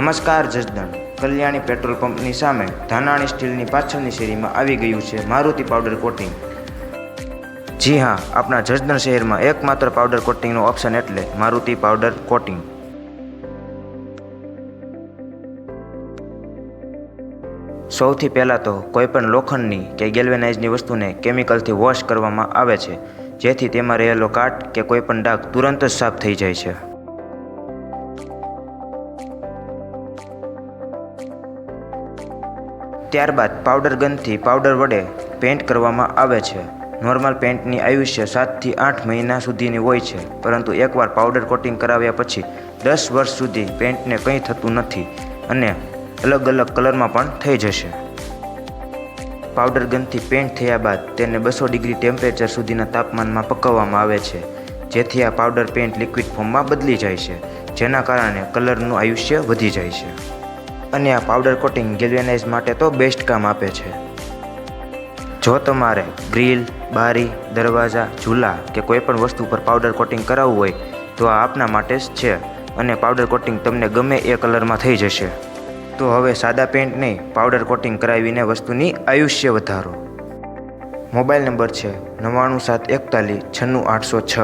નમસ્કાર, જસદણ. કલ્યાણી પેટ્રોલ પંપની સામે ધાનાણી સ્ટીલની પાછળની શેરીમાં આવી ગયું છે મારુતિ પાવડર કોટિંગ. જી હા, આપણા જસદણ શહેરમાં એકમાત્ર પાવડર કોટિંગનો ઓપ્શન એટલે મારુતિ પાવડર કોટિંગ. સૌથી પહેલાં તો કોઈપણ લોખંડની કે ગેલ્વેનાઇઝની વસ્તુને કેમિકલથી વોશ કરવામાં આવે છે, જેથી તેમાં રહેલો કાટ કે કોઈપણ ડાઘ તુરંત જ સાફ થઈ જાય છે. ત્યારબાદ પાવડર ગનથી પાવડર વડે પેન્ટ કરવામાં આવે છે. નોર્મલ પેન્ટની આયુષ્ય સાતથી આઠ મહિના સુધીની હોય છે, પરંતુ એકવાર પાવડર કોટિંગ કરાવ્યા પછી દસ વર્ષ સુધી પેન્ટને કંઈ થતું નથી અને અલગ અલગ કલરમાં પણ થઈ જશે. પાવડર ગનથી પેન્ટ થયા બાદ તેને બસો ડિગ્રી ટેમ્પરેચર સુધીના તાપમાનમાં પકવવામાં આવે છે, જેથી આ પાવડર પેન્ટ લિક્વિડ ફોર્મમાં બદલી જાય છે, જેના કારણે કલરનું આયુષ્ય વધી જાય છે. અને આ પાવડર કોટિંગ ગેલ્વેનાઇઝ માટે તો બેસ્ટ કામ આપે છે. જો તમારે ગ્રીલ બારી, દરવાજા, ઝૂલા કે કોઈપણ વસ્તુ પર પાવડર કોટિંગ કરાવવું હોય, તો આ આપના માટે જ છે અને પાવડર કોટિંગ તમને ગમે એ કલરમાં થઈ જશે. તો હવે સાદા પેન્ટ નહીં પાવડર કોટિંગ કરાવીને વસ્તુની આયુષ્ય વધારો. મોબાઈલ નંબર છે નવ્વાણું સાત એકતાલીસ છન્નું આઠસો છ.